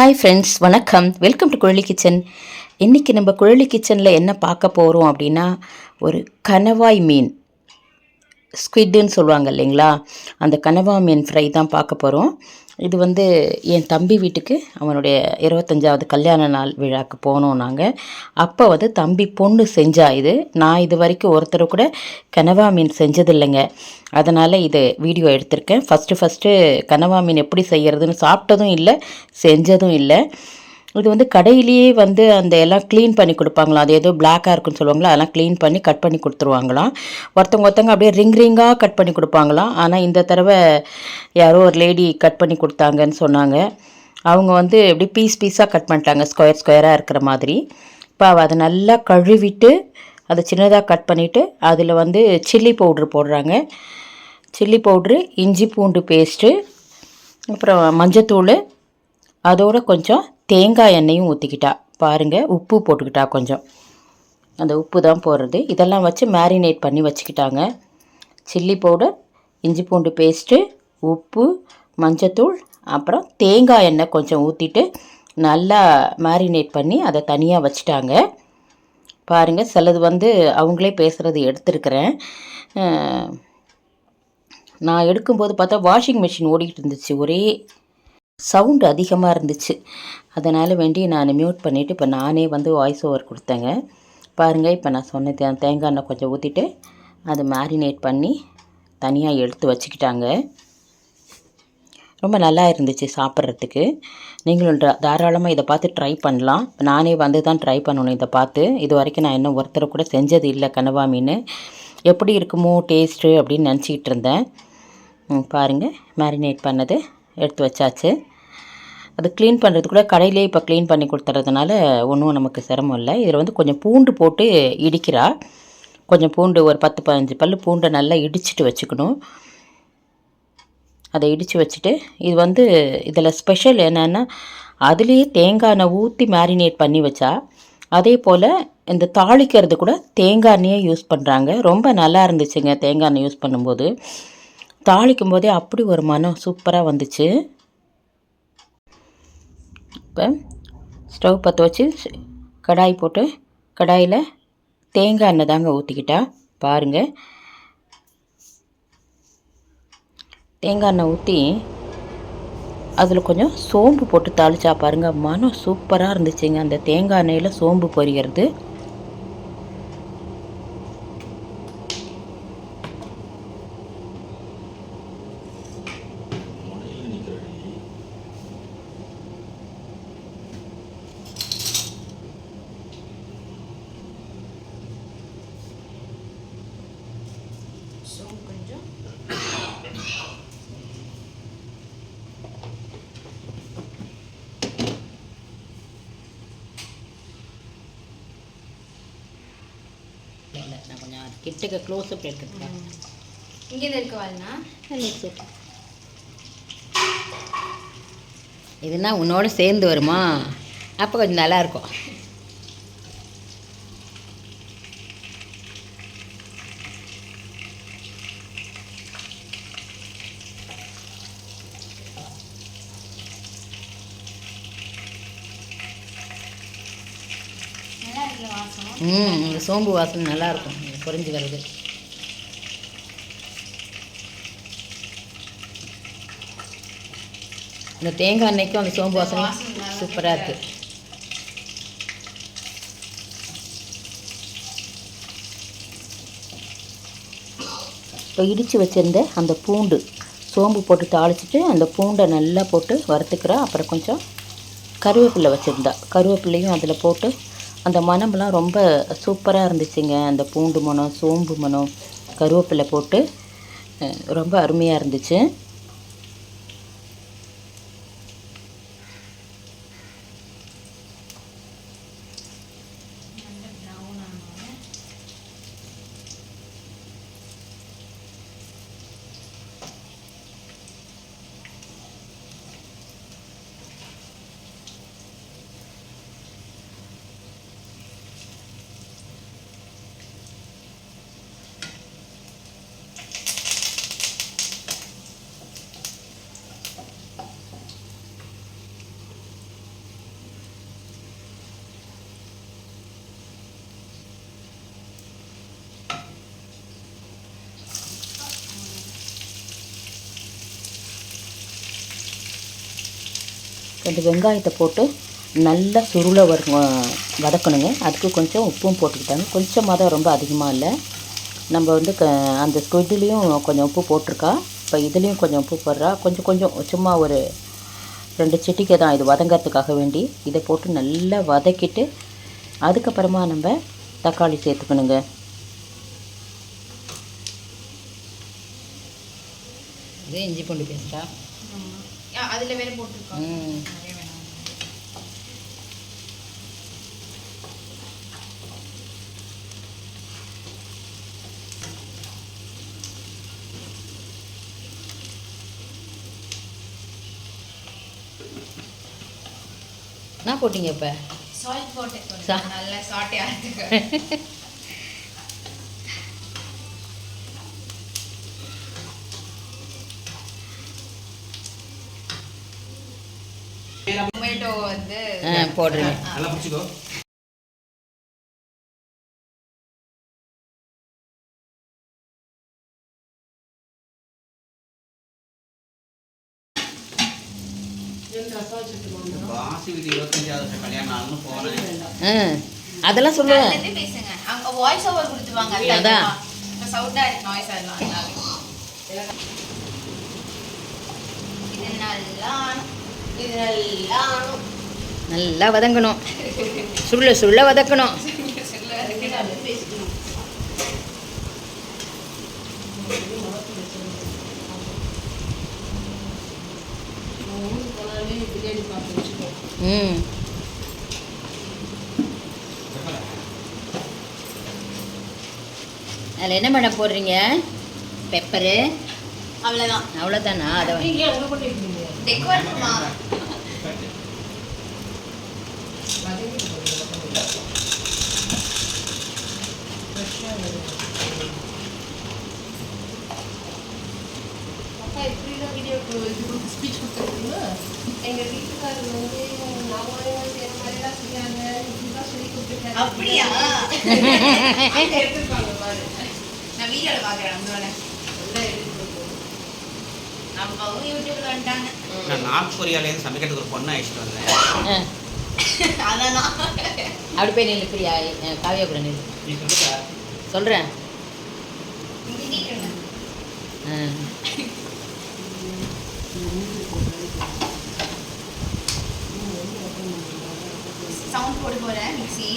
Hi friends வணக்கம். Welcome to Kuzhali kitchen இன்றைக்கி நம்ம குழலி கிச்சனில் என்ன பார்க்க போகிறோம் அப்படின்னா ஒரு கணவாய் மீன். ஸ்குவிட்டுன்னு சொல்லுவாங்க இல்லைங்களா? அந்த கனவா மீன் ஃப்ரை தான் பார்க்க போகிறோம் இது வந்து என் தம்பி வீட்டுக்கு அவனுடைய இருபத்தஞ்சாவது கல்யாண நாள் விழாக்கு போனோம் நாங்கள் அப்போ வந்து தம்பி பொண்ணு செஞ்சா இது. நான் இது வரைக்கும் ஒருத்தர் கூட கனவா மீன் செஞ்சதில்லைங்க. அதனால் இது வீடியோ எடுத்திருக்கேன். ஃபஸ்ட்டு ஃபஸ்ட்டு கனவா மீன் எப்படி செய்கிறதுன்னு சாப்பிட்டதும் இல்லை செஞ்சதும் இல்லை. இது வந்து கடையிலேயே வந்து அந்த எல்லாம் க்ளீன் பண்ணி கொடுப்பாங்களாம். அது ஏதோ பிளாக்காக இருக்குன்னு சொல்லுவாங்களா? அதெல்லாம் க்ளீன் பண்ணி கட் பண்ணி கொடுத்துருவாங்களாம். ஒருத்தவங்க ஒருத்தவங்க அப்படியே ரிங் ரிங்காக கட் பண்ணி கொடுப்பாங்களாம். ஆனால் இந்த தடவை யாரோ ஒரு லேடி கட் பண்ணி கொடுத்தாங்கன்னு சொன்னாங்க. அவங்க வந்து எப்படி பீஸ் பீஸாக கட் பண்ணிட்டாங்க. ஸ்கொயர் ஸ்கொயராக இருக்கிற மாதிரி. இப்போ அவள் அதை நல்லா கழுவிட்டு அதை சின்னதாக கட் பண்ணிவிட்டு அதில் வந்து சில்லி பவுட்ரு போடுறாங்க. சில்லி பவுட்ரு இஞ்சி பூண்டு பேஸ்ட்டு அப்புறம் மஞ்சத்தூள் அதோட கொஞ்சம் தேங்காய் எண்ணெயும் ஊற்றிக்கிட்டா பாருங்கள் உப்பு போட்டுக்கிட்டா கொஞ்சம். அந்த உப்பு தான் போடுறது. இதெல்லாம் வச்சு மேரினேட் பண்ணி வச்சுக்கிட்டாங்க. சில்லி பவுடர் இஞ்சி பூண்டு பேஸ்ட்டு உப்பு மஞ்சத்தூள் அப்புறம் தேங்காய் எண்ணெய் கொஞ்சம் ஊற்றிட்டு நல்லா மேரினேட் பண்ணி அதை தனியாக வச்சுட்டாங்க. பாருங்கள் சிலது வந்து அவங்களே பேசுகிறது எடுத்துருக்கிறேன். நான் எடுக்கும்போது பார்த்தா வாஷிங் மிஷின் ஓடிக்கிட்டு இருந்துச்சு. ஒரே சவுண்டு அதிகமாக இருந்துச்சு. அதனால் வேண்டி நான் மியூட் பண்ணிவிட்டு இப்போ நானே வந்து வாய்ஸ் ஓவர் கொடுத்தேங்க. பாருங்கள் இப்போ நான் சொன்ன தே தேங்காய் எண்ணெய் கொஞ்சம் ஊற்றிட்டு அதை மேரினேட் பண்ணி தனியாக எடுத்து வச்சுக்கிட்டாங்க. ரொம்ப நல்லா இருந்துச்சு சாப்பிட்றதுக்கு. நீங்களும் தாராளமாக இதை பார்த்து ட்ரை பண்ணலாம். நானே வந்து தான் ட்ரை பண்ணணும் இதை பார்த்து. இது வரைக்கும் நான் இன்னும் ஒருத்தர் கூட செஞ்சது இல்லை கனவா மீன். எப்படி இருக்குமோ டேஸ்ட்டு அப்படின்னு நினச்சிக்கிட்டு இருந்தேன். பாருங்கள் மேரினேட் பண்ணது. எடுத்து வச்சாச்சு. அது க்ளீன் பண்ணுறது கூட கடையிலே இப்போ க்ளீன் பண்ணி கொடுத்துறதுனால ஒன்றும் நமக்கு சிரமம் இல்லை. இதில் வந்து கொஞ்சம் பூண்டு போட்டு இடிக்கிறா. கொஞ்சம் பூண்டு ஒரு பத்து பதினஞ்சு பல்லு பூண்டை நல்லா இடிச்சிட்டு வச்சுக்கணும். அதை இடித்து வச்சுட்டு இது வந்து இதில் ஸ்பெஷல் என்னென்னா அதுலேயே தேங்காய் எண்ணெய் ஊற்றி மேரினேட் பண்ணி வச்சா அதே போல் இந்த தாளிக்கிறது கூட தேங்காய் எண்ணெயே யூஸ் பண்ணுறாங்க ரொம்ப நல்லா இருந்துச்சுங்க தேங்காய் எண்ணெய் யூஸ் பண்ணும்போது. தாளிக்கும் போதே அப்படி ஒரு மனம் சூப்பராக வந்துச்சு. இப்போ ஸ்டவ் பற்ற வச்சு கடாய் போட்டு கடாயில் தேங்காய் எண்ணெய் தாங்க ஊற்றிக்கிட்டா பாருங்கள் தேங்காய் எண்ணெய் ஊற்றி அதில் கொஞ்சம் சோம்பு போட்டு தாளிச்சா பாருங்கள் மனம் சூப்பராக இருந்துச்சுங்க. அந்த தேங்காய் எண்ணெயில் சோம்பு பொரிகிறது இல்லை நான் கொஞ்சம் கிட்டக்க க்ளோஸ்அப் எடுத்துக்கிறேன் இங்கே இருக்க. வாழ்னா இதுனா உன்னோட சேர்ந்து வருமா? அப்போ கொஞ்சம் நல்லா இருக்கும் நல்லா இருக்குல்ல வாசம்? ம் இந்த சோம்பு வாசனை நல்லா இருக்கும் வருது. இந்த தேங்காய் எண்ணெய்க்கும் அந்த சோம்பு வாசனை சூப்பராக இருக்குது இப்போ இடித்து வச்சிருந்த அந்த பூண்டு சோம்பு போட்டு தாளிச்சிட்டு அந்த பூண்டை நல்லா போட்டு வறுத்துக்கிறோம் அப்புறம் கொஞ்சம் கருவேப்பிலை வச்சுருந்தா. கருவேப்பிலையும் அதில் போட்டு அந்த மனம்லாம் ரொம்ப சூப்பராக இருந்துச்சுங்க. அந்த பூண்டு மணம் சோம்பு மணம் கருவேப்பிலை போட்டு ரொம்ப அருமையாக இருந்துச்சு. ரெண்டு வெங்காயத்தை போட்டு நல்லா சுருளை வரு வதக்கணுங்க. அதுக்கு கொஞ்சம் உப்பும் போட்டுக்கிட்டாங்க. கொஞ்சமாக தான் ரொம்ப அதிகமாக இல்லை. நம்ம வந்து க அந்த ஸ்குவிட்லேயும் கொஞ்சம் உப்பு போட்டிருக்கா. இப்போ இதுலேயும் கொஞ்சம் உப்பு போடுறா. கொஞ்சம் கொஞ்சம் சும்மா ஒரு ரெண்டு சிட்டிக்கை தான் இது வதங்கிறதுக்காக வேண்டி இதை போட்டு நல்லா வதக்கிட்டு அதுக்கப்புறமா நம்ம தக்காளி சேர்த்துக்கணுங்க. இது இஞ்சி பூண்டு பேஸ்ட்டா? அதுல வேற போட்டிருக்கோம். என்ன போட்டிங்க இப்போ? சால்ட் போட்டு கொஞ்சம். Sa- நல்லா சாட்டே ஆகிறதுக்கு டொமேட்டோ வந்து ஆ போடுறேங்க. நல்லா பிடிச்சிக்கோ. ஆ அதெல்லாம் சொல்லுவேன் அங்க வாய்ஸ் ஓவர் கொடுத்துருவாங்க அதான். சவுண்டா இருக்கு நாய்ஸ் அதனால. இது நல்லா இது நல்லா நல்லா வதங்கணும். சுருள சுருள வதக்கணும். ம் அதில் என்ன மேடம் போடுறீங்க? பெப்பரு அவ்வளவுதான். அவ்வளோதானா அதை ஸ்பீச் கொடுத்துருக்கீங்க. எங்கள் வீட்டுக்காரர் வந்து நான் செய்கிற மாதிரிலாம் செய்யாங்க இப்படிலாம் சொல்லி கொடுத்துருக்காரு. அப்படியா? நான் அப்பாவும் யூடியூப்ல வந்துட்டாங்க நான் நார்த் கொரியாலேருந்து சமைக்கிறதுக்கு ஒரு பொண்ணு அழைச்சிட்டு வந்தேன். ஆ. அதான். அப்படி போய் நில்லு பிரியா. அஹ் காவியா கூட நில்லு. சொல்கிறேன் சவுண்ட் போட்டு போறேன் மிக்ஸி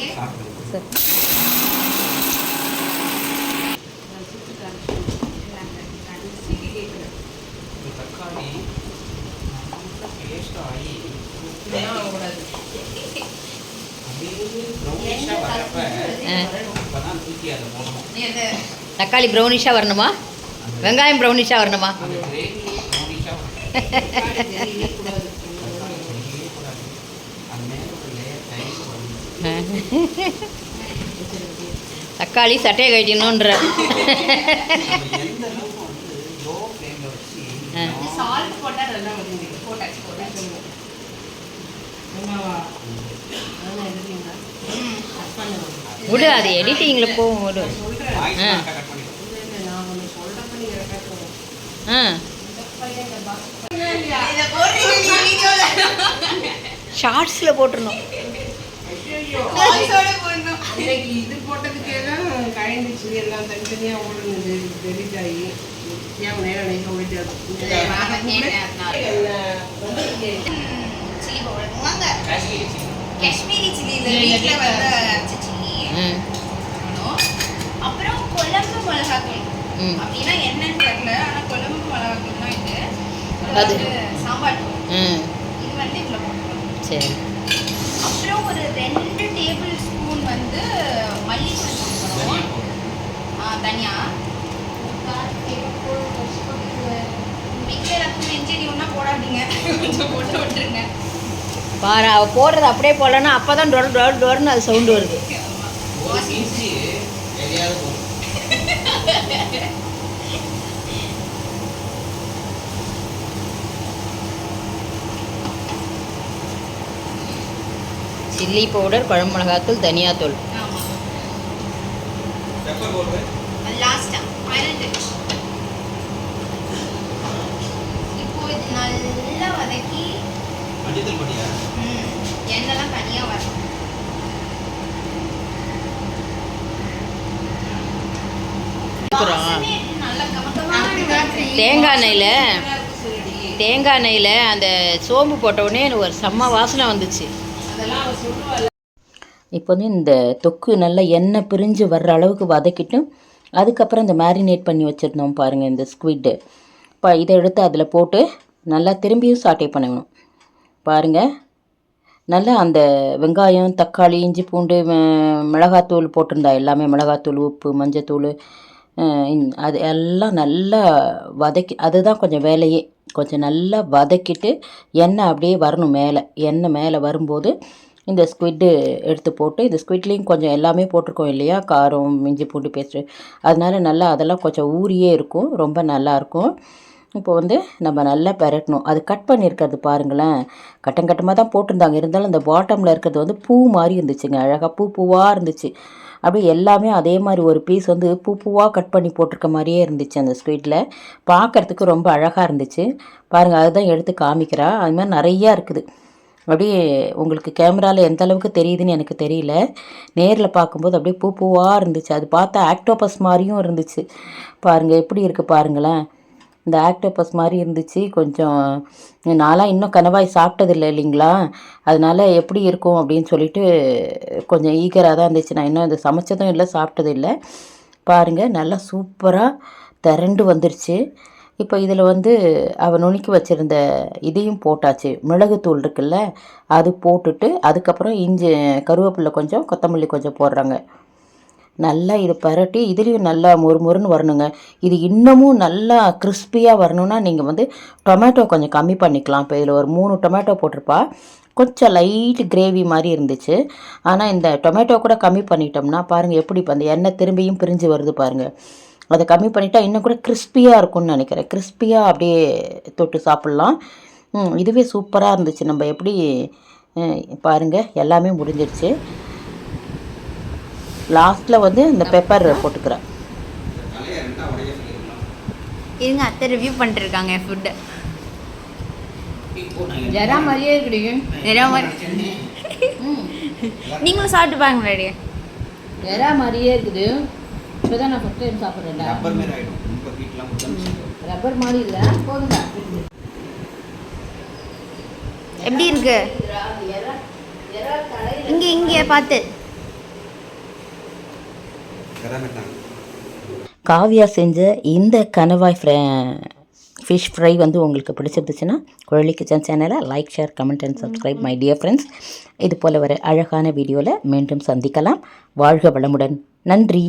தக்காளி பேஸ்ட் ஆகி கூடாது அப்படியே ப்ரௌனிஷாக வரப்ப அப்போ தான் தூக்கி அதை போடணும் இது தக்காளி ப்ரௌனிஷாக வரணுமா? வெங்காயம் ப்ரௌனிஷாக வரணுமா? தக்காளி சட்டையை கட்டிடணுன்ற போட்டாச்சு விடு அது எடிட்டிங்கில் போகும் விடு. ஆ. ஷார்ட்ஸில் போட்டுருணும் இது போட்டதுக்கே தான் கழிந்துச்சு எல்லாம் தனித்தனியாக ஓடுனது. வாங்க காஷ்மீரி சில்லி. வீட்ல வந்து அப்புறம் குழம்பு மிளகாத்தூள். ம். அப்படின்னா என்னன்னு தெரியல ஆனா குழம்பு மிளகாத்தூள் தான் இது. அது. சாம்பார். தூள் ம். இது வந்து போட்டுக்கணும் சரி. அப்புறம் ஒரு ரெண்டு டேபிள் ஸ்பூன் வந்து மல்லித்தூள் போட்டுக்கணும். ஆ, தனியா. வீட்டில் எல்லாத்துக்கும் போடாதீங்க. கொஞ்சம் போட்டு விட்டுருங்க. பாரு அவள் போடுறது அப்படியே போடலன்னா அப்போ தான் டொர் டொர் டொர்னு அது சவுண்டு வருது. ஒரு இன்ச்சு எதையாவது போடும் சில்லி பவுடர் குழம்பு மிளகாத்தூள் தனியாத்தூள் நல்லா வதக்கி மஞ்சள் பொடியா ம் எண்ணெய்லாம் தனியாக வரணும். தேங்காய் எண்ணெயில் தேங்காய் எண்ணெயில் அந்த சோம்பு போட்டவுடனே எனக்கு ஒரு செம்ம வாசனை வந்துச்சு. இப்போ வந்து இந்த தொக்கு நல்லா எண்ணெய் பிரிஞ்சு வர்ற அளவுக்கு வதக்கிட்டு அதுக்கப்புறம் இந்த மேரினேட் பண்ணி வச்சுருந்தோம் பாருங்கள் இந்த ஸ்குவிட்டு இப்போ இதை எடுத்து அதில் போட்டு நல்லா திரும்பியும் சாட்டை பண்ணணும். பாருங்கள் நல்லா அந்த வெங்காயம் தக்காளி இஞ்சி பூண்டு மிளகாத்தூள் போட்டிருந்தா எல்லாமே மிளகாத்தூள் உப்பு மஞ்சத்தூள் அது எல்லாம் நல்லா வதக்கி அதுதான் கொஞ்சம் வேலையே. கொஞ்சம் நல்லா வதக்கிட்டு எண்ணெய் அப்படியே வரணும் மேலே. எண்ணெய் மேலே வரும்போது இந்த ஸ்குவிட்டு எடுத்து போட்டு இந்த ஸ்குவிட்லேயும் கொஞ்சம் எல்லாமே போட்டிருக்கோம் இல்லையா? காரம் இஞ்சி பூண்டு பேஸ்ட்டு அதனால நல்லா அதெல்லாம் கொஞ்சம் ஊறியே இருக்கும். ரொம்ப நல்லாயிருக்கும் இப்போ வந்து நம்ம நல்லா பரட்டணும். அது கட் பண்ணியிருக்கிறது பாருங்களேன். கட்டம் கட்டமாக தான் போட்டிருந்தாங்க. இருந்தாலும் இந்த பாட்டமில் இருக்கிறது வந்து பூ மாதிரி இருந்துச்சுங்க. அழகாக பூ பூவாக இருந்துச்சு. அப்படியே எல்லாமே அதே மாதிரி ஒரு பீஸ் வந்து பூ பூவாக கட் பண்ணி போட்டிருக்க மாதிரியே இருந்துச்சு அந்த ஸ்வீட்டில் பார்க்கறதுக்கு ரொம்ப அழகாக இருந்துச்சு. பாருங்கள் அதுதான் எடுத்து காமிக்கிறா. அது மாதிரி நிறையா இருக்குது. அப்படியே உங்களுக்கு கேமராவில் எந்த அளவுக்கு தெரியுதுன்னு எனக்கு தெரியல. நேரில் பார்க்கும்போது அப்படியே பூ பூவாக இருந்துச்சு. அது பார்த்தா ஆக்டோபஸ் மாதிரியும் இருந்துச்சு. பாருங்கள் எப்படி இருக்குது பாருங்களேன். இந்த ஆக்டோபஸ் மாதிரி இருந்துச்சு. கொஞ்சம் நாளாக இன்னும் கணவாய் சாப்பிட்டதில்லை இல்லைங்களா? அதனால எப்படி இருக்கும் அப்படின்னு சொல்லிட்டு கொஞ்சம் ஈகராக தான் இருந்துச்சு. நான் இன்னும் இது சமைச்சதும் இல்லை சாப்பிட்டதும் இல்லை பாருங்கள் நல்லா சூப்பராக திரண்டு வந்துருச்சு. இப்போ இதில் வந்து அவள் நுணுக்கி வச்சுருந்த இதையும் போட்டாச்சு. மிளகுத்தூள் இருக்குல்ல அது போட்டுட்டு அதுக்கப்புறம் இஞ்சி கருவேப்பிலை கொஞ்சம் கொத்தமல்லி கொஞ்சம் போடுறாங்க. நல்லா இது பரட்டி இதுலேயும் நல்லா மொறுமொறுன்னு வரணுங்க. இது இன்னமும் நல்லா கிறிஸ்பியாக வரணும்னா நீங்கள் வந்து டொமேட்டோ கொஞ்சம் கம்மி பண்ணிக்கலாம். இப்போ இதில் ஒரு மூணு டொமேட்டோ போட்டிருப்பா. கொஞ்சம் லைட் கிரேவி மாதிரி இருந்துச்சு. ஆனால் இந்த டொமேட்டோ கூட கம்மி பண்ணிட்டோம்னா பாருங்கள் எப்படி இப்போ அந்த எண்ணெய் திரும்பியும் பிரிஞ்சு வருது பாருங்கள் அதை கம்மி பண்ணிட்டா இன்னும் கூட கிறிஸ்பியாக இருக்கும்னு நினைக்கிறேன். கிறிஸ்பியாக அப்படியே தொட்டு சாப்பிட்லாம். இதுவே சூப்பராக இருந்துச்சு. நம்ம எப்படி பாருங்கள் பாருங்க எல்லாமே முடிஞ்சிடுச்சு லாஸ்ட்டில் வந்து இந்த பெப்பர் போட்டுக்கிறேன். இருங்க அத்தை ரிவ்யூ பண்ணிட்டு இருக்காங்க ஃபுட்டு ஜரா மாதிரியே இருக்குடி. நிறைய மாதிரி. நீங்களும் சாப்பிட்டு பாருங்க ரெடி ஜரா மாதிரியே இருக்குது. இப்போ தான் நான் ஃபஸ்ட் டைம் சாப்பிட்றேன்டா. ரப்பர் கொடுத்தா ரப்பர் மாதிரி இல்லை. போதுங்க எப்படி இருக்கு? இங்க இங்க பார்த்து காவியா செஞ்ச இந்த கணவாய் ஃப்ரை ஃபிஷ் ஃப்ரை வந்து உங்களுக்கு பிடிச்சிருந்துச்சுன்னா குழலி கிச்சன் சேனலை like share comment and subscribe my dear friends இது போல் வர அழகான வீடியோவில் மீண்டும் சந்திக்கலாம். வாழ்க வளமுடன். நன்றி.